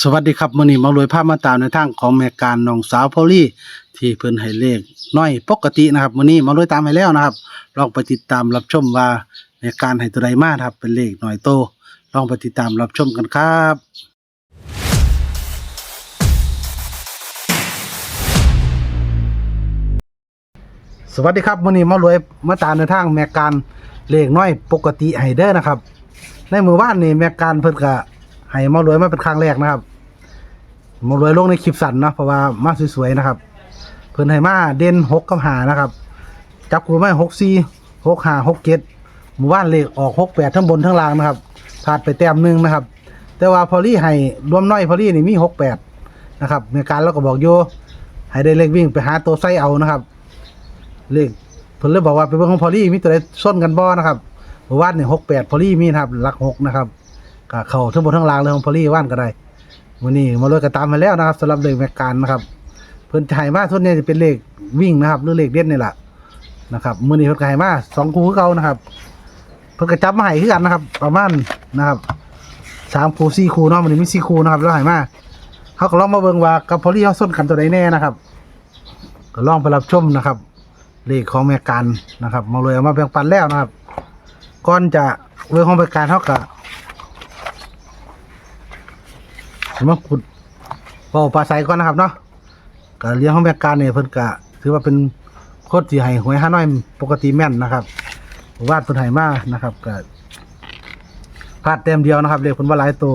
สวัสดีครับมื้อนี้มารวยภาพมาตามในทางของแม่การน้องสาวพอลลี่ที่เพิ่นให้เลขน้อยปกตินะครับมื้อนี้มารวยตามให้แล้วนะครับ ลองไปติดตามรับชมว่าแม่การให้ตัวใดมาครับ เป็นเลขน้อยโต ลองไปติดตามรับชมกันครับสวัสดีครับมื้อนี้มารวยมาตามในทางแม่การเลขน้อยปกติให้เด้อนะครับ ในมือว่านนี่แม่การเพิ่นก็ ให้มารวยมาเป็นครั้งแรกนะครับมารวยลงในคลิปสั้นเนาะเพราะว่ามาสวยๆนะครับ เพิ่นให้มาเด่นหกกับหานะครับ จับคู่มาหกสี่หกห้าหกเจ็ดหมู่บ้านเลขออกหกแปดทั้งบนทั้งล่างนะครับพลาดไปแต้มหนึ่งนะครับ แต่ว่าพอลี่ให้รวมน้อยพอลี่นี่มีหกแปดนะครับในการเราก็บอกโยให้ได้เลขวิ่งไปหาตัวไส้เอานะครับ เลขเพิ่นเลยบอกว่าไปเบิ่งของพอลี่มีตัวใดส้นกันบ่นะครับหมู่บ้านนี่หกแปดพอลี่มีนะครับหลักหกนะครับ ก็เข้าทั้งบนทั้งล่างเลยของพอลี่ว่านก็ได้วันนี้มาเลยก็ตามมาแล้วนะครับสำหรับเลขแมกการนะครับ เพิ่นจะให้มาส่วนใหญ่จะเป็นเลขวิ่งนะครับหรือเลขเด่นนี่แหละนะครับมือนี้เพิ่นก็ให้มาสองคู่คือเก่านะครับ เพิ่นก็จับมาให้คือกันนะครับ ประมาณนะครับสามคู่สี่คู่เนาะมื้อนี้มีสี่คู่นะครับแล้วให้มาเขาก็ลองมาเบิ่งว่ากับพอลี่เขาส้นกันตัวใดแน่นะครับก็ลองไปรับชมนะครับ เลขของแม่การนะครับมาเลยเอามาแบ่งปันแล้วนะครับก่อนจะเรื่องของแม่การเท่ากับ มาขุดเป่าปลาใสก่อนนะครับเนาะก็เลี้ยงของแม่การเนี่ยเพิ่นก็ถือว่าเป็นโคตรที่ให้หวยห้าน้อยปกติแม่นนะครับ วาดเพิ่นให้มานะครับก็พลาดเต็มเดียวนะครับเรียกเพิ่นว่าหลายตัว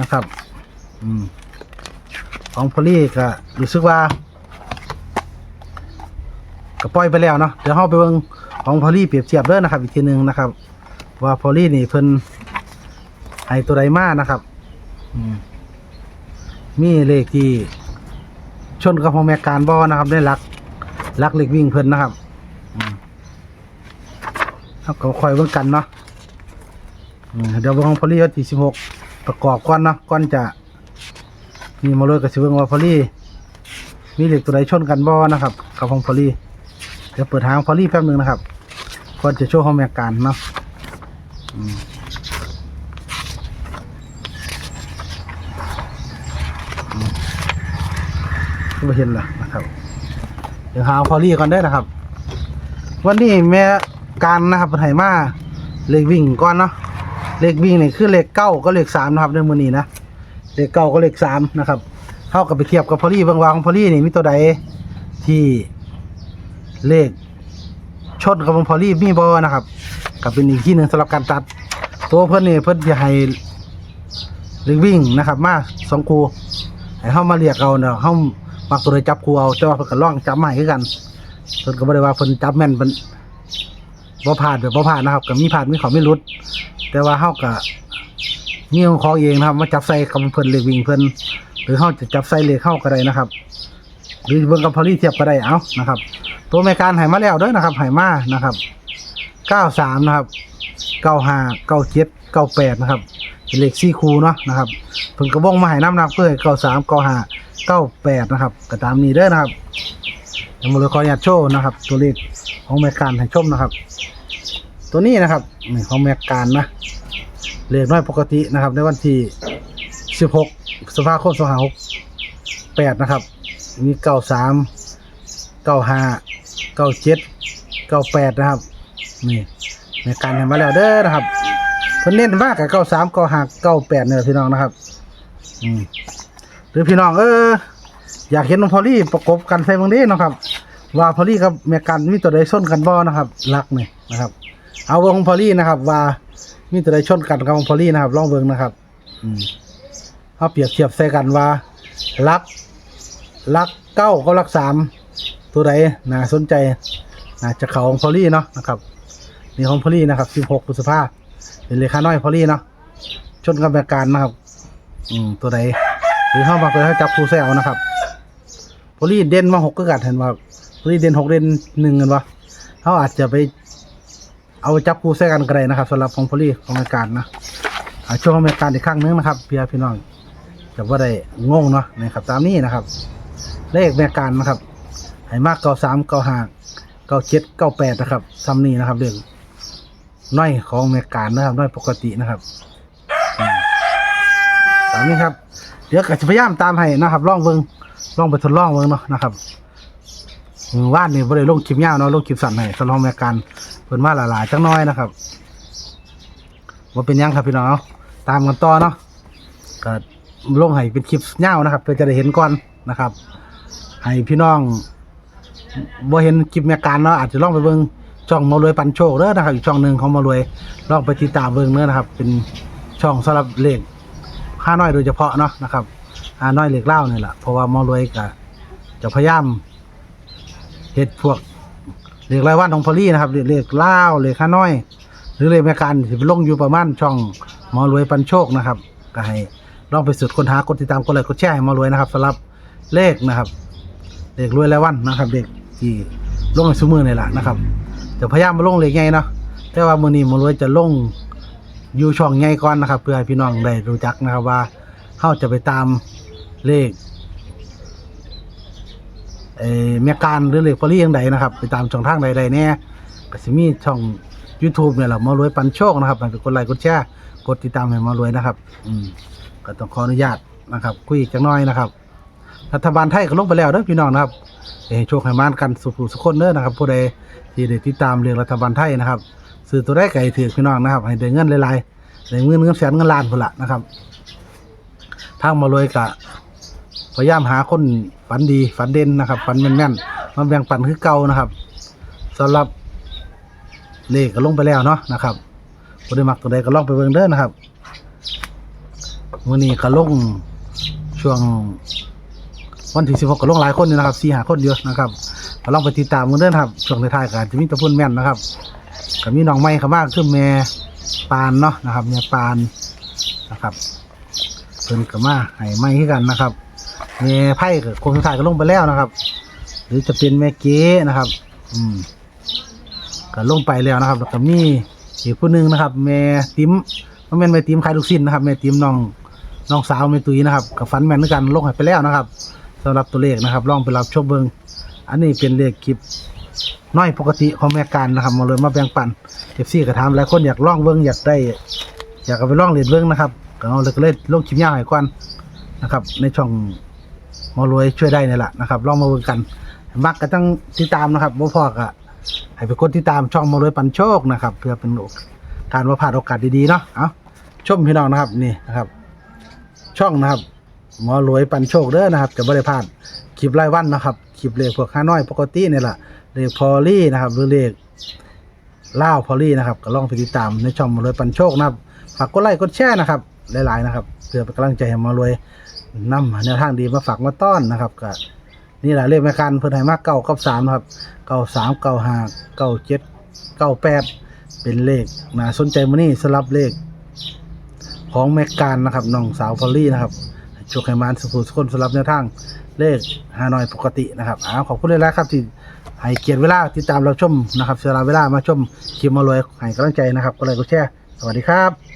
นะครับ อืมของพอลี่ก็รู้สึกว่าก็ปล่อยไปแล้วเนาะเดี๋ยวเฮาไปเบิ่งของพอลี่เปรียบเทียบเด้อนะครับ อีกทีหนึงนะครับ ว่าพอลี่นี่เพิ่นให้ตัวใดมานะครับ อืม มีเลขที่ ชนกับของแมกการบอนะครับ ได้ลักลักเหล็กวิ่งเพิ่นนะครับเขาก็คอยเบิ่งกันเนาะอืมเดี๋ยวเบิ่งของพอลี่วันที่สิบหกประกอบก่อนเนาะก่อนจะมีมาเลยกับสิเบิ่งว่าพอลี่มีเหล็กตัวใดชนกันบอนะครับกับของพอลี่เดี๋ยวเปิดทางพอลี่แป๊บหนึงนะครับก่อนจะโชว์ของแมกการเนาะอืม่เห็นละนะครับ เดี๋ยวหาพอลี่ก่อนได้นะครับ วันนี้แม่การนะครับเป็นไหมาเลขวิ่งก่อนเนาะเลขวิ่งนี่คือเลขเก้าก็เลขสามนะครับในมือนี้นะเลขเก้าก็เลขสามนะครับเท่ากับไปเทียบกับพอลี่บางวางของพอลี่นี่มีตัวใดที่เลขชนกับของพอลี่มีบอนะครับกับเป็นอีกที่หนึ่งสำหรับการตัด ตัวเพิ่อนนี่เพิ่อนจะให้เลขวิ่งนะครับ มาสองคูให้เข้ามาเรียกเอาเนาะเข้า มักตัวใดจับคูเอาแต่ว่าเพิ่นก็ล่องจับใหม่คือกันเพิ่นก็บ่ได้ว่าเพิ่นจับแม่นเพิ่นบ่ผ่านแบบบ่ผ่านนะครับก็มีผ่านมีเขาไม่รุด แต่ว่าเฮาก็มีของของเองนะครับ มาจับใส่กับเพิ่นเลขวิ่งเพิ่นหรือเฮาจะจับใส่เลขเฮาก็ได้นะครับ หรือเบิ่งกับพอลี่เทียบก็ได้เอานะครับ ตัวแม่การให้มาแล้วเด้อนะครับให้มานะครับ93นะครับ95 97 98นะครับเป็นเลข4คูเนาะนะครับเพิ่นก็วงมาให้น้ำหนักเพื่อให้ 93 95 98นะครับก็ตามนี้เด้อนะครับเดี๋ยวมาเลยขออนุญาตโชว์นะครับ ตัวเลขของแมกการให้ชมนะครับ ตัวนี้นะครับนี่ของแมกการนะเลขน้อยปกตินะครับ ในวันที่16พฤษภาคม2568นะครับ มี93 95 97 98นะครับนี่แมกการเห็นมาแล้วเด้อนะครับเพิ่นเน้นมากกับ93 95 98เนี่ยพี่น้องนะครับ อืม รือพี่น้องเออ อยากเห็นน้องพอลลี่ประกบกันใส่บางนี้นาะครับ ว่าพอลลี่กับแม่กันมีตัวใดส้นกันบ่นะครับรักนี่นะครับ เอาเบิ่งของพอลลี่นะครับ ว่ามีตัวใดชนกันกับของพอลลี่นะครับลองเบิ่งนะครับอืมเอาเปรียบเทียบใส่กันว่ารักรักเก้ากับรักสามตัวใดน่าสนใจน่าจะเขาของพอลลี่เนาะนะครับนี่ของพอลลี่นะครับสิบหกพฤษภาเป็นเลขาน้อยพอลลี่เนาะชนกับแม่การนะครับ อืมตัวใด รือเข้ามาตัวให้จับคู่แซวนะครับพอลีเด่นมาหกก็กัดเห็นว่าพอลีเด่นหกเด่นหนึ่งกันวะเขาอาจจะไป เอาจับคู่แท้กันก็ได้นะครับสำหรับของพอลีของอเมริการนะช่วงของอเมริการอีกครั้งนึงนะครับเพี่พี่น้องจะว่าได้งงเนาะนะครับ ตามนี้นะครับ เลขอเมริการนะครับให้มากเก้าสามเก้าห้าเก้าเจ็ดเก้าแปดนะครับซ้ำนี้นะครับเรื่องน้อยของอเมริการนะครับน้อยปกตินะครับตามนี้ครับ เดี๋ยวก็จะพยายามตามให้นะครับลองเบิ่งลองไปทดลองเบิ่งเนาะนะครับมือว่านนี่บ่ได้ลงคลิปยาวเนาะลงคลิปสั้นให้สำหรับแมการเพิ่นมาหลายๆจังน้อยนะครับว่าเป็นยังครับพี่น้องตามกันต่อเนาะก็ลงให้เป็นคลิปยาวนะครับเพื่อจะได้เห็นก่อนนะครับ ให้พี่น้องบ่เห็นคลิปแมการเนาะอาจจะลองไปเบิ่งช่องมารวยปันโชคเด้อนะครับอีกช่องหนึ่งของมารวยลองไปติดตามเบิ่งเด้อนะครับ เป็นช่องสำหรับเลข ห้าน้อยโดยเฉพาะเนาะนะครับห้าน้อยเหลขเล่าเนี่ยแหละเพราะว่ามารวยก็จะพยายามเฮ็ดพวกเหลขรายวันของพอลี่นะครับเหลขเลขเล่าเหลขห้าน้อย หรือเหลขแมการที่ไปลงอยู่ประมาณช่องมอรวยปันโชคนะครับก็ให้ลองไปสุดคนหากดติดตามกดไลค์กดแชร์ให้มอรวยนะครับสำหรับเลขนะครับเด็กรวยแล้วันนะครับ เด็กที่ลงในสมือนี่แหละนะครับจะพยายามมาลงเหลขไงเนาะแต่ว่ามือนี้มารวยจะลง อยู่ช่องไงก่อนนะครับ เพื่อให้พี่น้องได้รู้จักนะครับว่าเขาจะไปตามเลขเอ่อเมียการหรือเลขพอลี่ยังใดนะครับ ไปตามช่องทางใดๆเนี่ยก็จะมีช่อง YouTube เนี่ยแหละมารวยปันโชคนะครับให้ไปกดไลค์กดแชร์กดติดตามให้มารวยนะครับ อืมก็ต้องขออนุญาตนะครับ คุยจักหน้อยนะครับ รัฐบาลไทยก็ลงไปแล้วเด้อพี่น้องนะครับเอ้โชคให้มานกันสุขสุขคนเด้อนะครับผู้ใดที่ได้ติดตามเรื่องรัฐบาลไทยนะครับ ซื้อตัวได้ไก่ถือพี่น้องนะครับให้ได้เงินหลายๆได้เงินเงินแสนเงินล้านพุ่นละนะครับทางมารวยกะพยายามหาคนฝันดีฝันเด่นนะครับฝันแม่นๆมาแบ่งปันคือเก่านะครับสำหรับเลขก็ลงไปแล้วเนาะนะครับผู้ใดมักตัวใดก็ลองไปเบิ่งเด้อนะครับมื้อนี้ก็ลงช่วงวันที่สิบหกก็ลงหลายคนอยู่นะครับสี่หาคนเยอะนะครับก็ลองไปติดตามกันเด้อนะครับช่วงในท้ายกาจจะมีตะพุ่นแม่นนะครับ ก็มีน้องไม้เข้ามาคือแม่ปานเนาะนะครับแม่ปานนะครับเพิ่นก็มาให้ไม้ให้กันนะครับแม่ไพ่ก็คงสุดท้ายก็ลงไปแล้วนะครับ หรือจะเป็นแม่เก๋นะครับ อืมก็ลงไปแล้วนะครับแล้วก็มีอีกผู้หนึงนะครับ แม่ติ๋มมันเป็นแม่ติ๋มขายลูกชิ้นนะครับแม่ติ๋มน้องน้องสาวแม่ตุ้ยนะครับกับฟันแม่นด้วยกันลงให้ไปแล้วนะครับสำหรับตัวเลขนะครับ ลองไปรับชมเบิงอันนี้เป็นเลขคลิป น้อยปกติของแม่การนะครับมาเลยมาแบ่งปันเอฟซีก็ถามหลายคนอยากล่องเบิ้งอยากได้ อยากเอาไปล่องเรียนเบิ้งนะครับก็เอาเลยก็เลยลงคลิปยาวให้ก่อนนะครับ ในช่องมารวยช่วยได้นี่แหละนะครับล่องมาเบิ้งกัน มักก็ต้องติดตามนะครับบ่พอก็ให้ไปกดติดตามช่องมารวยปันโชคนะครับ เพื่อเป็นการว่าพลาดโอกาสดีๆเนาะเอาชมพี่น้องนะครับนี่นะครับ ช่องนะครับหมอรวยปันโชคเด้อนะครับจะไม่ได้พลาดคลิปรายวันนะครับคลิปเลขพวกห้าน้อยปกตินี่แหละ เลขพอลี่นะครับ หรือเลขเล่าวพอลี่นะครับก็ลองไปติดตามในช่องมอรวยปันโชคนะครับฝากกดไลค์กดแชร์นะครับ หลายๆนะครับ เพื่อเป็นกำลังใจให้มอรวยนำแนวทางดีมาฝากมาต้อนนะครับก็นี่แหละเลขแม่การเพิ่นให้มาเก้ากับสามนะครับเก้าสามเก้าห้าเก้าเจ็ดเก้าแปดเป็นเลขน่าสนใจมื้อนี้สลับเลข ของแมกการนะครับน้องสาวพอลลี่นะครับโชคให้มานสุขุสุคนสำหรับแนวทางเลขฮานอยปกตินะครับอ้าวขอบคุณเลยนะครับที่ ให้เกียรติเวลาติดตามเราชมนะครับเสียเวลามาชมคลิปมารวยให้กำลังใจนะครับ ก็เลยก็แชร์สวัสดีครับ